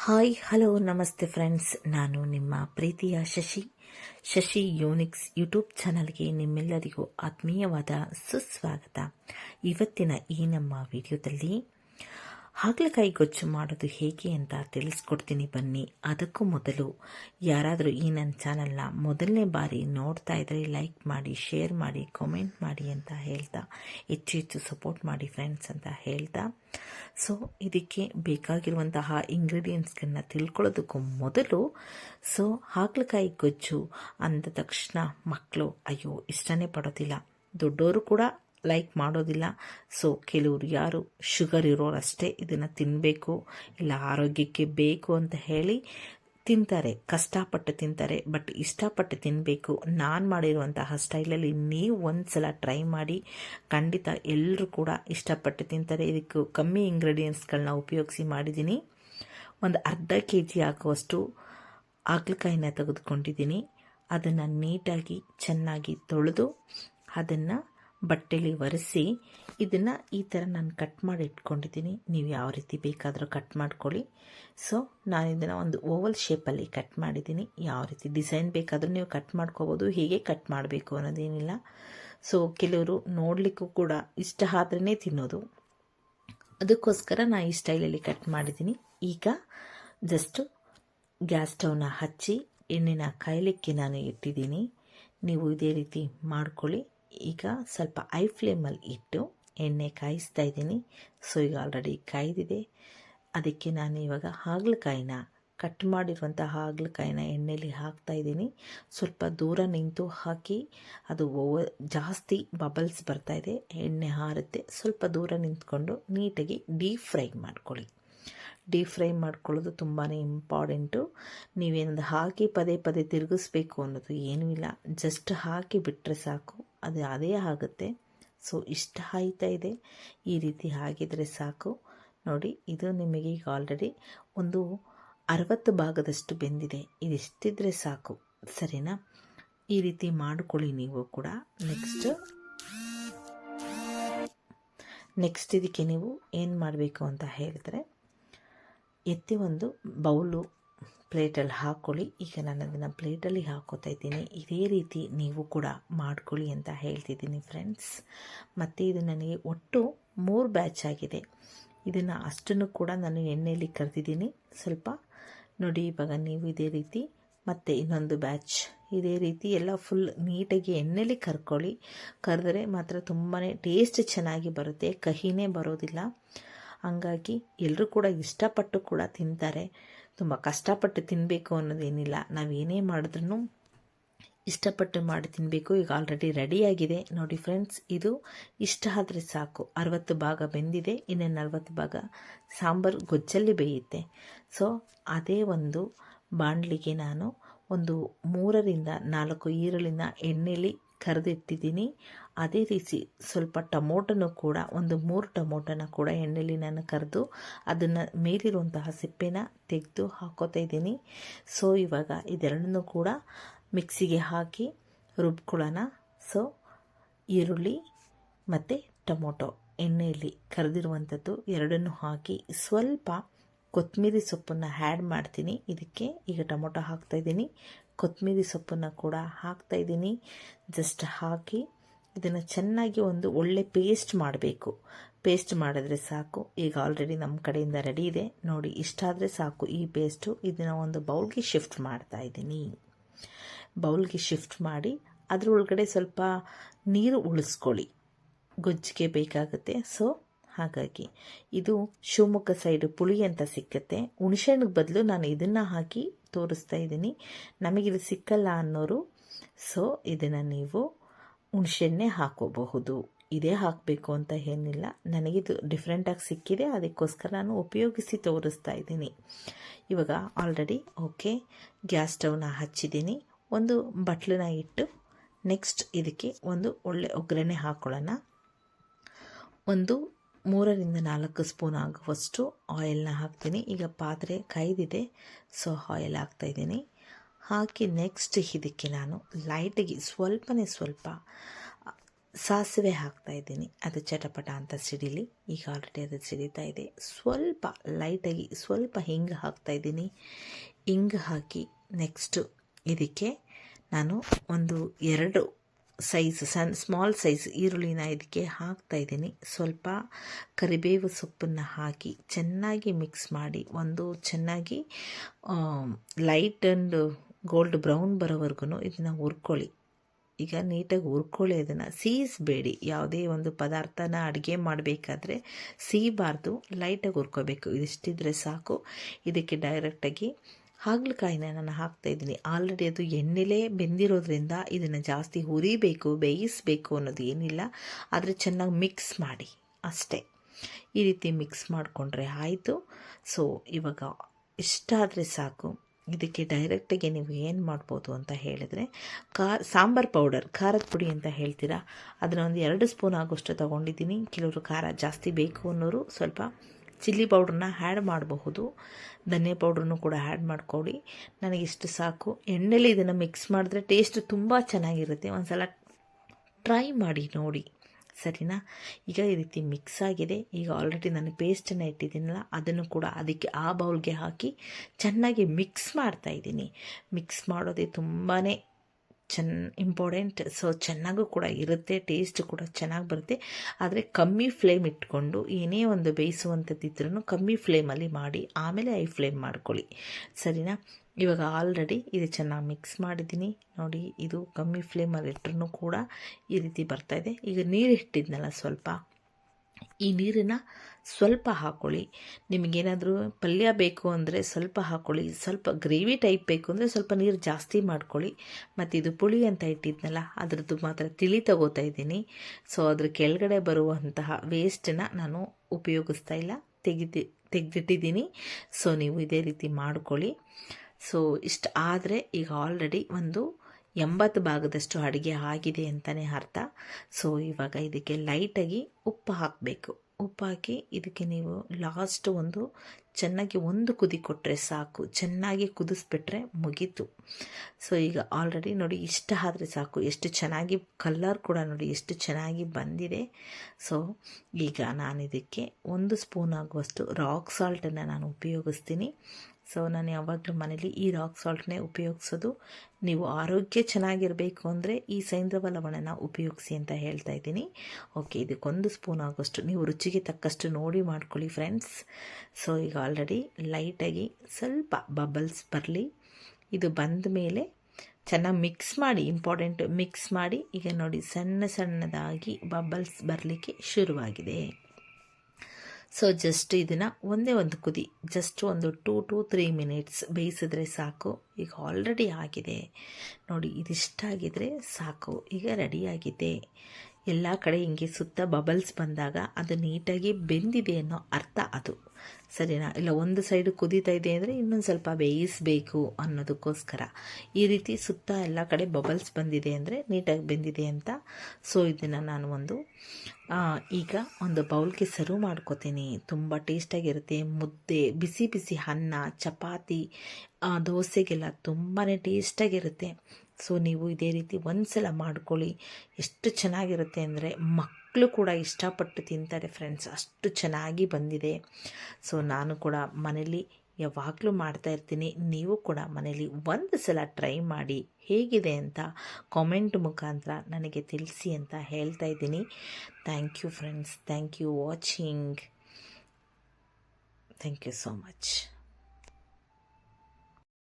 Hi, hello, ನಮಸ್ತೆ friends. ನಾನು ನಿಮ್ಮ ಪ್ರೀತಿಯ ಶಶಿ. ಶಶಿ ಯೂನಿಕ್ಸ್ ಯೂಟ್ಯೂಬ್ ಚಾನಲ್ಗೆ ನಿಮ್ಮೆಲ್ಲರಿಗೂ ಆತ್ಮೀಯವಾದ ಸುಸ್ವಾಗತ. ಇವತ್ತಿನ ಈ ನಮ್ಮ ವಿಡಿಯೋದಲ್ಲಿ ಹಾಗಲಕಾಯಿ ಗೊಜ್ಜು ಮಾಡೋದು ಹೇಗೆ ಅಂತ ತಿಳಿಸ್ಕೊಡ್ತೀನಿ ಬನ್ನಿ. ಅದಕ್ಕೂ ಮೊದಲು ಯಾರಾದರೂ ಈ ನನ್ನ ಚಾನಲ್ನ ಮೊದಲನೇ ಬಾರಿ ನೋಡ್ತಾ ಇದ್ದರೆ ಲೈಕ್ ಮಾಡಿ, ಶೇರ್ ಮಾಡಿ, ಕಾಮೆಂಟ್ ಮಾಡಿ ಅಂತ ಹೇಳ್ತಾ, ಹೆಚ್ಚು ಹೆಚ್ಚು ಸಪೋರ್ಟ್ ಮಾಡಿ ಫ್ರೆಂಡ್ಸ್ ಅಂತ ಹೇಳ್ತಾ. ಸೊ, ಇದಕ್ಕೆ ಬೇಕಾಗಿರುವಂತಹ ಇಂಗ್ರೀಡಿಯೆಂಟ್ಸ್ಗಳನ್ನ ತಿಳ್ಕೊಳ್ಳೋದಕ್ಕೂ ಮೊದಲು ಸೊ, ಹಾಗಲಕಾಯಿ ಗೊಜ್ಜು ಅಂದ ತಕ್ಷಣ ಮಕ್ಕಳು, ಅಯ್ಯೋ, ಇಷ್ಟನೇ ಪಡೋದಿಲ್ಲ. ದೊಡ್ಡವರು ಕೂಡ ಲೈಕ್ ಮಾಡೋದಿಲ್ಲ. ಸೊ ಕೆಲವರು ಯಾರು ಶುಗರ್ ಇರೋರಷ್ಟೇ ಇದನ್ನು ತಿನ್ನಬೇಕು ಇಲ್ಲ ಆರೋಗ್ಯಕ್ಕೆ ಬೇಕು ಅಂತ ಹೇಳಿ ತಿಂತಾರೆ, ಕಷ್ಟಪಟ್ಟು ತಿಂತಾರೆ. ಬಟ್ ಇಷ್ಟಪಟ್ಟು ತಿನ್ನಬೇಕು ನಾನು ಮಾಡಿರುವಂತಹ ಸ್ಟೈಲಲ್ಲಿ ನೀವು ಒಂದು ಸಲ ಟ್ರೈ ಮಾಡಿ, ಖಂಡಿತ ಎಲ್ಲರೂ ಕೂಡ ಇಷ್ಟಪಟ್ಟು ತಿಂತಾರೆ. ಇದಕ್ಕೆ ಕಮ್ಮಿ ಇಂಗ್ರೀಡಿಯೆಂಟ್ಸ್ಗಳನ್ನ ಉಪಯೋಗಿಸಿ ಮಾಡಿದ್ದೀನಿ. ಒಂದು ಅರ್ಧ ಕೆ ಜಿ ಹಾಕುವಷ್ಟು ಹಾಗಲಕಾಯಿನ ತೆಗೆದುಕೊಂಡಿದ್ದೀನಿ. ಅದನ್ನು ನೀಟಾಗಿ ಚೆನ್ನಾಗಿ ತೊಳೆದು, ಅದನ್ನು ಬಟ್ಟೆಲಿ ಒರೆಸಿ ಇದನ್ನು ಈ ಥರ ನಾನು ಕಟ್ ಮಾಡಿ ಇಟ್ಕೊಂಡಿದ್ದೀನಿ. ನೀವು ಯಾವ ರೀತಿ ಬೇಕಾದರೂ ಕಟ್ ಮಾಡ್ಕೊಳ್ಳಿ. ಸೊ ನಾನು ಇದನ್ನು ಒಂದು ಓವಲ್ ಶೇಪಲ್ಲಿ ಕಟ್ ಮಾಡಿದ್ದೀನಿ. ಯಾವ ರೀತಿ ಡಿಸೈನ್ ಬೇಕಾದರೂ ನೀವು ಕಟ್ ಮಾಡ್ಕೋಬೋದು. ಹೀಗೆ ಕಟ್ ಮಾಡಬೇಕು ಅನ್ನೋದೇನಿಲ್ಲ. ಸೊ ಕೆಲವರು ನೋಡಲಿಕ್ಕೂ ಕೂಡ ಇಷ್ಟ ಆದ್ರೇ ತಿನ್ನೋದು. ಅದಕ್ಕೋಸ್ಕರ ನಾನು ಈ ಸ್ಟೈಲಲ್ಲಿ ಕಟ್ ಮಾಡಿದ್ದೀನಿ. ಈಗ ಜಸ್ಟು ಗ್ಯಾಸ್ ಸ್ಟವ್ನ ಹಚ್ಚಿ, ಎಣ್ಣೆನ ಕಾಯಲಿಕ್ಕೆ ನಾನು ಇಟ್ಟಿದ್ದೀನಿ. ನೀವು ಇದೇ ರೀತಿ ಮಾಡ್ಕೊಳ್ಳಿ. ಈಗ ಸ್ವಲ್ಪ ಐ ಫ್ಲೇಮಲ್ಲಿ ಇಟ್ಟು ಎಣ್ಣೆ ಕಾಯಿಸ್ತಾ ಇದ್ದೀನಿ. ಸೊ ಈಗ ಆಲ್ರೆಡಿ ಕಾಯ್ದಿದೆ. ಅದಕ್ಕೆ ನಾನು ಇವಾಗ ಹಾಗಲಕಾಯಿನ ಕಟ್ ಮಾಡಿರುವಂಥ ಹಾಗಲಕಾಯಿನ ಎಣ್ಣೆಯಲ್ಲಿ ಹಾಕ್ತಾ ಇದ್ದೀನಿ. ಸ್ವಲ್ಪ ದೂರ ನಿಂತು ಹಾಕಿ ಅದು ಓವರ್ ಜಾಸ್ತಿ ಬಬಲ್ಸ್ ಬರ್ತಾ ಇದೆ. ಎಣ್ಣೆ ಹಾರುತ್ತೆ. ಸ್ವಲ್ಪ ದೂರ ನಿಂತ್ಕೊಂಡು ನೀಟಾಗಿ ಡೀಪ್ ಫ್ರೈ ಮಾಡ್ಕೊಳ್ಳಿ. ಡೀಪ್ ಫ್ರೈ ಮಾಡ್ಕೊಳ್ಳೋದು ತುಂಬಾ ಇಂಪಾರ್ಟೆಂಟು ನೀವೇನದು ಹಾಕಿ ಪದೇ ಪದೇ ತಿರುಗಿಸ್ಬೇಕು ಅನ್ನೋದು ಏನೂ ಇಲ್ಲ. ಜಸ್ಟ್ ಹಾಕಿ ಬಿಟ್ಟರೆ ಸಾಕು. ಅದು ಅದೇ ಆಗುತ್ತೆ. ಸೊ ಇಷ್ಟ ಆಯ್ತಾ ಇದೆ? ಈ ರೀತಿ ಹಾಕಿದರೆ ಸಾಕು. ನೋಡಿ, ಇದು ನಿಮಗೆ ಈಗ ಆಲ್ರೆಡಿ ಒಂದು ಅರವತ್ತು ಭಾಗದಷ್ಟು ಬೆಂದಿದೆ. ಇದಿಷ್ಟಿದ್ರೆ ಸಾಕು? ಸರಿನಾ? ಈ ರೀತಿ ಮಾಡಿಕೊಳ್ಳಿ ನೀವು ಕೂಡ. ನೆಕ್ಸ್ಟ್ ನೆಕ್ಸ್ಟ್ ಇದಕ್ಕೆ ನೀವು ಏನು ಮಾಡಬೇಕು ಅಂತ ಹೇಳಿದ್ರೆ ಎತ್ತಿ ಒಂದು ಬೌಲು ಪ್ಲೇಟಲ್ಲಿ ಹಾಕ್ಕೊಳ್ಳಿ. ಈಗ ನಾನು ಅದನ್ನು ಪ್ಲೇಟಲ್ಲಿ ಹಾಕೋತಾ ಇದ್ದೀನಿ. ಇದೇ ರೀತಿ ನೀವು ಕೂಡ ಮಾಡ್ಕೊಳ್ಳಿ ಅಂತ ಹೇಳ್ತಿದ್ದೀನಿ ಫ್ರೆಂಡ್ಸ್. ಮತ್ತು ಇದು ನನಗೆ ಒಟ್ಟು ಮೂರು ಬ್ಯಾಚ್ ಆಗಿದೆ. ಇದನ್ನು ಅಷ್ಟನ್ನು ಕೂಡ ನಾನು ಎಣ್ಣೆಯಲ್ಲಿ ಕರೆದಿದ್ದೀನಿ. ಸ್ವಲ್ಪ ನೋಡಿ, ಇವಾಗ ನೀವು ಇದೇ ರೀತಿ ಮತ್ತು ಇನ್ನೊಂದು ಬ್ಯಾಚ್. ಇದೇ ರೀತಿ ಎಲ್ಲ ಫುಲ್ ನೀಟಾಗಿ ಎಣ್ಣೆಲಿ ಕರ್ಕೊಳ್ಳಿ. ಕರೆದ್ರೆ ಮಾತ್ರ ತುಂಬಾ ಟೇಸ್ಟ್ ಚೆನ್ನಾಗಿ ಬರುತ್ತೆ. ಕಹಿನೇ ಬರೋದಿಲ್ಲ. ಹಂಗಾಗಿ ಎಲ್ಲರೂ ಕೂಡ ಇಷ್ಟಪಟ್ಟು ಕೂಡ ತಿಂತಾರೆ. ತುಂಬ ಕಷ್ಟಪಟ್ಟು ತಿನ್ನಬೇಕು ಅನ್ನೋದೇನಿಲ್ಲ. ನಾವೇನೇ ಮಾಡಿದ್ರೂ ಇಷ್ಟಪಟ್ಟು ಮಾಡಿ ತಿನ್ನಬೇಕು ಈಗ ಆಲ್ರೆಡಿ ರೆಡಿಯಾಗಿದೆ ನೋಡಿ ಫ್ರೆಂಡ್ಸ್ ಇದು ಇಷ್ಟ ಆದರೆ ಸಾಕು. ಅರವತ್ತು ಭಾಗ ಬೆಂದಿದೆ. ಇನ್ನೇ ನಲ್ವತ್ತು ಭಾಗ ಸಾಂಬಾರು ಗೊಜ್ಜಲ್ಲಿ ಬೇಯುತ್ತೆ. ಸೊ ಅದೇ ಒಂದು ಬಾಣಲಿಗೆ ನಾನು ಒಂದು ಮೂರರಿಂದ ನಾಲ್ಕು ಈರುಳ್ಳಿನ ಎಣ್ಣೆಲಿ ಕರೆದಿಟ್ಟಿದ್ದೀನಿ. ಅದೇ ರೀತಿ ಸ್ವಲ್ಪ ಟೊಮೊಟೊನೂ ಕೂಡ, ಒಂದು ಮೂರು ಟೊಮೊಟೊನ ಕೂಡ ಎಣ್ಣೆಲಿ ನಾನು ಕರೆದು ಅದನ್ನು ಮೇಲಿರುವಂತಹ ಸಿಪ್ಪೆನ ತೆಗೆದು ಹಾಕೋತಾ ಇದ್ದೀನಿ. ಸೊ ಇವಾಗ ಇದೆರಡನ್ನೂ ಕೂಡ ಮಿಕ್ಸಿಗೆ ಹಾಕಿ ರುಬ್ಕೊಳ್ಳೋಣ. ಸೊ ಈರುಳ್ಳಿ ಮತ್ತು ಟೊಮೊಟೊ ಎಣ್ಣೆಯಲ್ಲಿ ಕರೆದಿರುವಂಥದ್ದು ಎರಡನ್ನೂ ಹಾಕಿ ಸ್ವಲ್ಪ ಕೊತ್ತಂಬರಿ ಸೊಪ್ಪನ್ನು ಆ್ಯಡ್ ಮಾಡ್ತೀನಿ. ಇದಕ್ಕೆ ಈಗ ಟೊಮೊಟೊ ಹಾಕ್ತಾಯಿದ್ದೀನಿ ಕೊತ್ತಂಬರಿ ಸೊಪ್ಪನ್ನು ಕೂಡ ಹಾಕ್ತಾಯಿದ್ದೀನಿ ಜಸ್ಟ್ ಹಾಕಿ ಇದನ್ನು ಚೆನ್ನಾಗಿ ಒಂದು ಒಳ್ಳೆ ಪೇಸ್ಟ್ ಮಾಡಬೇಕು. ಪೇಸ್ಟ್ ಮಾಡಿದ್ರೆ ಸಾಕು. ಈಗ ಆಲ್ರೆಡಿ ನಮ್ಮ ಕಡೆಯಿಂದ ರೆಡಿ ಇದೆ. ನೋಡಿ ಇಷ್ಟಾದರೆ ಸಾಕು. ಈ ಪೇಸ್ಟು ಇದನ್ನು ಒಂದು ಬೌಲ್ಗೆ ಶಿಫ್ಟ್ ಮಾಡ್ತಾ ಇದ್ದೀನಿ. ಬೌಲ್ಗೆ ಶಿಫ್ಟ್ ಮಾಡಿ ಅದ್ರ ಒಳಗಡೆ ಸ್ವಲ್ಪ ನೀರು ಉಳಿಸ್ಕೊಳ್ಳಿ. ಗೊಜ್ಜಿಗೆ ಬೇಕಾಗುತ್ತೆ. ಸೊ ಹಾಗಾಗಿ ಇದು ಶಿವಮೊಗ್ಗ ಸೈಡು ಪುಳಿ ಅಂತ ಸಿಕ್ಕತ್ತೆ. ಹುಣಸೆಹಣ್ಣಿಗೆ ಬದಲು ನಾನು ಇದನ್ನು ಹಾಕಿ ತೋರಿಸ್ತಾ ಇದ್ದೀನಿ. ನಮಗಿದು ಸಿಕ್ಕಲ್ಲ ಅನ್ನೋರು ಸೊ ಇದನ್ನು ನೀವು ಹುಣಸೆಹಣ್ಣೆ ಹಾಕೋಬಹುದು. ಇದೇ ಹಾಕಬೇಕು ಅಂತ ಏನಿಲ್ಲ. ನನಗಿದು ಡಿಫ್ರೆಂಟಾಗಿ ಸಿಕ್ಕಿದೆ. ಅದಕ್ಕೋಸ್ಕರ ನಾನು ಉಪಯೋಗಿಸಿ ತೋರಿಸ್ತಾ ಇದ್ದೀನಿ. ಇವಾಗ ಆಲ್ರೆಡಿ ಓಕೆ ಗ್ಯಾಸ್ ಸ್ಟವ್ನ ಹಚ್ಚಿದ್ದೀನಿ. ಒಂದು ಬಟ್ಲನ್ನ ಇಟ್ಟು ನೆಕ್ಸ್ಟ್ ಇದಕ್ಕೆ ಒಂದು ಒಳ್ಳೆ ಒಗ್ಗರಣೆ ಹಾಕೊಳ್ಳೋಣ. ಒಂದು ಮೂರರಿಂದ ನಾಲ್ಕು ಸ್ಪೂನ್ ಆಗುವಷ್ಟು ಆಯಿಲ್ನ ಹಾಕ್ತೀನಿ. ಈಗ ಪಾತ್ರೆ ಕೈದಿದೆ ಸೊ ಆಯಿಲ್ ಹಾಕ್ತಾಯಿದ್ದೀನಿ ಹಾಕಿ ನೆಕ್ಸ್ಟ್ ಇದಕ್ಕೆ ನಾನು ಲೈಟಿಗೆ ಸ್ವಲ್ಪನೇ ಸ್ವಲ್ಪ ಸಾಸಿವೆ ಹಾಕ್ತಾ ಇದ್ದೀನಿ. ಅದು ಚಟಪಟ ಅಂತ ಸಿಡಿಲಿ. ಈಗ ಆಲ್ರೆಡಿ ಅದು ಸಿಡಿತಾ ಇದೆ. ಸ್ವಲ್ಪ ಲೈಟಾಗಿ ಸ್ವಲ್ಪ ಹಿಂಗೆ ಹಾಕ್ತಾ ಇದ್ದೀನಿ. ಹಿಂಗೆ ಹಾಕಿ ನೆಕ್ಸ್ಟು ಇದಕ್ಕೆ ನಾನು ಒಂದು ಎರಡು ಸೈಜ್ ಸಣ್ಣ ಸ್ಮಾಲ್ ಸೈಜ್ ಈರುಳ್ಳಿನ ಇದಕ್ಕೆ ಹಾಕ್ತಾ ಇದ್ದೀನಿ. ಸ್ವಲ್ಪ ಕರಿಬೇವು ಸೊಪ್ಪನ್ನು ಹಾಕಿ ಚೆನ್ನಾಗಿ ಮಿಕ್ಸ್ ಮಾಡಿ ಒಂದು ಚೆನ್ನಾಗಿ ಲೈಟ್ ಆ್ಯಂಡ್ ಗೋಲ್ಡ್ ಬ್ರೌನ್ ಬರೋವರೆಗೂ ಇದನ್ನು ಹುರ್ಕೊಳ್ಳಿ. ಈಗ ನೀಟಾಗಿ ಹುರ್ಕೊಳ್ಳಿ ಅದನ್ನು. ಸೀಸಬೇಡಿ. ಯಾವುದೇ ಒಂದು ಪದಾರ್ಥನ ಅಡುಗೆ ಮಾಡಬೇಕಾದ್ರೆ ಸೀಬಾರ್ದು. ಲೈಟಾಗಿ ಹುರ್ಕೋಬೇಕು. ಇದಿಷ್ಟಿದ್ರೆ ಸಾಕು. ಇದಕ್ಕೆ ಡೈರೆಕ್ಟಾಗಿ ಹಾಗಲಕಾಯಿನ ನಾನು ಹಾಕ್ತಾ ಇದ್ದೀನಿ. ಆಲ್ರೆಡಿ ಅದು ಎಣ್ಣೆಲೇ ಬೆಂದಿರೋದ್ರಿಂದ ಇದನ್ನು ಜಾಸ್ತಿ ಹುರಿಬೇಕು, ಬೇಯಿಸಬೇಕು ಅನ್ನೋದು ಏನಿಲ್ಲ. ಆದರೆ ಚೆನ್ನಾಗಿ ಮಿಕ್ಸ್ ಮಾಡಿ. ಅಷ್ಟೇ. ಈ ರೀತಿ ಮಿಕ್ಸ್ ಮಾಡಿಕೊಂಡ್ರೆ ಆಯಿತು. ಸೊ ಇವಾಗ ಇಷ್ಟಾದರೆ ಸಾಕು. ಇದಕ್ಕೆ ಡೈರೆಕ್ಟಾಗಿ ನೀವು ಏನು ಮಾಡ್ಬೋದು ಅಂತ ಹೇಳಿದರೆ ಖಾರ ಸಾಂಬಾರ್ ಪೌಡರ್ ಖಾರದ ಪುಡಿ ಅಂತ ಹೇಳ್ತೀರಾ? ಅದನ್ನು ಒಂದು ಎರಡು ಸ್ಪೂನ್ ಆಗೋಷ್ಟು ತೊಗೊಂಡಿದ್ದೀನಿ. ಕೆಲವರು ಖಾರ ಜಾಸ್ತಿ ಬೇಕು ಅನ್ನೋರು ಸ್ವಲ್ಪ ಚಿಲ್ಲಿ ಪೌಡ್ರನ್ನ ಆ್ಯಡ್ ಮಾಡಬಹುದು. ಧನಿಯಾ ಪೌಡ್ರನ್ನು ಕೂಡ ಆ್ಯಡ್ ಮಾಡ್ಕೊಳ್ಳಿ. ನನಗೆ ಇಷ್ಟು ಸಾಕು. ಎಣ್ಣೆಲಿ ಇದನ್ನು ಮಿಕ್ಸ್ ಮಾಡಿದ್ರೆ ಟೇಸ್ಟ್ ತುಂಬ ಚೆನ್ನಾಗಿರುತ್ತೆ. ಒಂದು ಸಲ ಟ್ರೈ ಮಾಡಿ ನೋಡಿ. ಸರಿನಾ? ಈಗ ಈ ರೀತಿ ಮಿಕ್ಸ್ ಆಗಿದೆ. ಈಗ ಆಲ್ರೆಡಿ ನಾನು ಪೇಸ್ಟನ್ನು ಇಟ್ಟಿದ್ದೀನಲ್ಲ, ಅದನ್ನು ಕೂಡ ಅದಕ್ಕೆ ಆ ಬೌಲ್ಗೆ ಹಾಕಿ ಚೆನ್ನಾಗಿ ಮಿಕ್ಸ್ ಮಾಡ್ತಾ ಇದ್ದೀನಿ. ಮಿಕ್ಸ್ ಮಾಡೋದೇ ತುಂಬಾ ಚೆನ್ನ ಇಂಪಾರ್ಟೆಂಟ್ ಸೊ ಚೆನ್ನಾಗೂ ಕೂಡ ಇರುತ್ತೆ ಟೇಸ್ಟ್ ಕೂಡ ಚೆನ್ನಾಗಿ ಬರುತ್ತೆ. ಆದರೆ ಕಮ್ಮಿ ಫ್ಲೇಮ್ ಇಟ್ಕೊಂಡು, ಏನೇ ಒಂದು ಬೇಯಿಸುವಂಥದ್ದಿದ್ರೂ ಕಮ್ಮಿ ಫ್ಲೇಮಲ್ಲಿ ಮಾಡಿ, ಆಮೇಲೆ ಐ ಫ್ಲೇಮ್ ಮಾಡ್ಕೊಳ್ಳಿ. ಸರಿನಾ? ಇವಾಗ ಆಲ್ರೆಡಿ ಇದು ಚೆನ್ನಾಗಿ ಮಿಕ್ಸ್ ಮಾಡಿದ್ದೀನಿ. ನೋಡಿ, ಇದು ಕಮ್ಮಿ ಫ್ಲೇಮಲ್ಲಿ ಇಟ್ಟರೂ ಕೂಡ ಈ ರೀತಿ ಬರ್ತಾಯಿದೆ ಈಗ ನೀರು ಇಟ್ಟಿದ್ನಲ್ಲ ಸ್ವಲ್ಪ. ಈ ನೀರನ್ನು ಸ್ವಲ್ಪ ಹಾಕ್ಕೊಳ್ಳಿ ನಿಮಗೇನಾದರೂ ಪಲ್ಯ ಬೇಕು ಅಂದರೆ ಸ್ವಲ್ಪ ಹಾಕ್ಕೊಳ್ಳಿ ಸ್ವಲ್ಪ ಗ್ರೇವಿ ಟೈಪ್ ಬೇಕು ಅಂದರೆ ಸ್ವಲ್ಪ ನೀರು ಜಾಸ್ತಿ ಮಾಡ್ಕೊಳ್ಳಿ. ಮತ್ತು ಇದು ಪುಳಿ ಅಂತ ಇಟ್ಟಿದ್ನಲ್ಲ, ಅದರದ್ದು ಮಾತ್ರ ತಿಳಿ ತಗೋತಾ ಇದ್ದೀನಿ. ಸೊ ಅದ್ರ ಕೆಳಗಡೆ ಬರುವಂತಹ ವೇಸ್ಟನ್ನು ನಾನು ಉಪಯೋಗಿಸ್ತಾ ಇಲ್ಲ. ತೆಗೆದು, ತೆಗೆದಿಟ್ಟಿದ್ದೀನಿ. ಸೊ ನೀವು ಇದೇ ರೀತಿ ಮಾಡ್ಕೊಳ್ಳಿ. ಸೊ ಇಷ್ಟು ಆದರೆ ಈಗ ಆಲ್ರೆಡಿ ಒಂದು ಎಂಬತ್ತು ಭಾಗದಷ್ಟು ಅಡುಗೆ ಆಗಿದೆ ಅಂತಲೇ ಅರ್ಥ. ಸೊ ಇವಾಗ ಇದಕ್ಕೆ ಲೈಟಾಗಿ ಉಪ್ಪು ಹಾಕಬೇಕು. ಉಪ್ಪು ಹಾಕಿ ಇದಕ್ಕೆ ನೀವು ಲಾಸ್ಟ್ ಒಂದು ಚೆನ್ನಾಗಿ ಒಂದು ಕುದಿ ಕೊಟ್ಟರೆ ಸಾಕು. ಚೆನ್ನಾಗಿ ಕುದಿಸ್ಬಿಟ್ರೆ ಮುಗೀತು. ಸೊ ಈಗ ಆಲ್ರೆಡಿ ನೋಡಿ ಇಷ್ಟ ಆದರೆ ಸಾಕು. ಎಷ್ಟು ಚೆನ್ನಾಗಿ ಕಲ್ಲರ್ ಕೂಡ ನೋಡಿ ಎಷ್ಟು ಚೆನ್ನಾಗಿ ಬಂದಿದೆ. ಸೊ ಈಗ ನಾನು ಇದಕ್ಕೆ ಒಂದು ಸ್ಪೂನ್ ಆಗುವಷ್ಟು ರಾಕ್ ಸಾಲ್ಟನ್ನು ನಾನು ಉಪಯೋಗಿಸ್ತೀನಿ. ಸೊ ನಾನು ಯಾವಾಗಲೂ ಮನೇಲಿ ಈ ರಾಕ್ ಸಾಲ್ಟ್ನೇ ಉಪಯೋಗಿಸೋದು. ನೀವು ಆರೋಗ್ಯ ಚೆನ್ನಾಗಿರಬೇಕು ಅಂದರೆ ಈ ಸೈಂದ್ರವ ಲವಣನ ಉಪಯೋಗಿಸಿ ಅಂತ ಹೇಳ್ತಾ ಇದ್ದೀನಿ. ಓಕೆ, ಇದಕ್ಕೊಂದು ಸ್ಪೂನ್ ಆಗೋಷ್ಟು ನೀವು ರುಚಿಗೆ ತಕ್ಕಷ್ಟು ನೋಡಿ ಮಾಡ್ಕೊಳ್ಳಿ ಫ್ರೆಂಡ್ಸ್. ಸೊ, ಈಗ ಆಲ್ರೆಡಿ ಲೈಟಾಗಿ ಸ್ವಲ್ಪ ಬಬಲ್ಸ್ ಬರಲಿ. ಇದು ಬಂದ ಮೇಲೆ ಚೆನ್ನಾಗಿ ಮಿಕ್ಸ್ ಮಾಡಿ, ಇಂಪಾರ್ಟೆಂಟ್ ಮಿಕ್ಸ್ ಮಾಡಿ, ಈಗ ನೋಡಿ ಸಣ್ಣ ಸಣ್ಣದಾಗಿ ಬಬಲ್ಸ್ ಬರಲಿಕ್ಕೆ ಶುರುವಾಗಿದೆ. ಸೊ ಜಸ್ಟ್ ಇದನ್ನು ಒಂದೇ ಒಂದು ಕುದಿ ಜಸ್ಟ್ ಒಂದು ಟೂ ಟು ತ್ರೀ ಮಿನಿಟ್ಸ್ ಬೇಯಿಸಿದ್ರೆ ಸಾಕು. ಈಗ ಆಲ್ರೆಡಿ ಆಗಿದೆ. ನೋಡಿ, ಇದಿಷ್ಟಾಗಿದ್ರೆ ಸಾಕು. ಈಗ ರೆಡಿಯಾಗಿದೆ ಎಲ್ಲ ಕಡೆ ಹಿಂಗೆ ಸುತ್ತ ಬಬಲ್ಸ್ ಬಂದಾಗ ಅದು ನೀಟಾಗಿ ಬೆಂದಿದೆ ಅನ್ನೋ ಅರ್ಥ ಅದು. ಸರಿನಾ? ಇಲ್ಲ, ಒಂದು ಸೈಡ್ ಕುದೀತಾ ಇದೆ ಅಂದರೆ ಇನ್ನೊಂದು ಸ್ವಲ್ಪ ಬೇಯಿಸಬೇಕು ಅನ್ನೋದಕ್ಕೋಸ್ಕರ. ಈ ರೀತಿ ಸುತ್ತ ಎಲ್ಲ ಕಡೆ ಬಬಲ್ಸ್ ಬಂದಿದೆ ಅಂದರೆ ನೀಟಾಗಿ ಬೆಂದಿದೆ ಅಂತ. ಸೊ ಇದನ್ನು ನಾನು ಒಂದು ಈಗ ಒಂದು ಬೌಲ್ಗೆ ಸರ್ವ್ ಮಾಡ್ಕೋತೀನಿ. ತುಂಬ ಟೇಸ್ಟಾಗಿರುತ್ತೆ ಮುದ್ದೆ, ಬಿಸಿ ಬಿಸಿ ಅನ್ನ, ಚಪಾತಿ ದೋಸೆಗೆಲ್ಲ ತುಂಬಾ ಟೇಸ್ಟಾಗಿರುತ್ತೆ ಸೊ ನೀವು ಇದೇ ರೀತಿ ಒಂದು ಸಲ ಮಾಡ್ಕೊಳ್ಳಿ. ಎಷ್ಟು ಚೆನ್ನಾಗಿರುತ್ತೆ ಅಂದರೆ ಮಕ್ಕಳು ಕೂಡ ಇಷ್ಟಪಟ್ಟು ತಿಂತಾರೆ ಫ್ರೆಂಡ್ಸ್ ಅಷ್ಟು ಚೆನ್ನಾಗಿ ಬಂದಿದೆ. ಸೊ ನಾನು ಕೂಡ ಮನೇಲಿ ಯಾವಾಗಲೂ ಮಾಡ್ತಾ ಇರ್ತೀನಿ. ನೀವು ಕೂಡ ಮನೇಲಿ ಒಂದು ಸಲ ಟ್ರೈ ಮಾಡಿ ಹೇಗಿದೆ ಅಂತ ಕಾಮೆಂಟ್ ಮುಖಾಂತರ ನನಗೆ ತಿಳಿಸಿ ಅಂತ ಹೇಳ್ತಾ ಇದ್ದೀನಿ. Thank you friends thank you watching thank you so much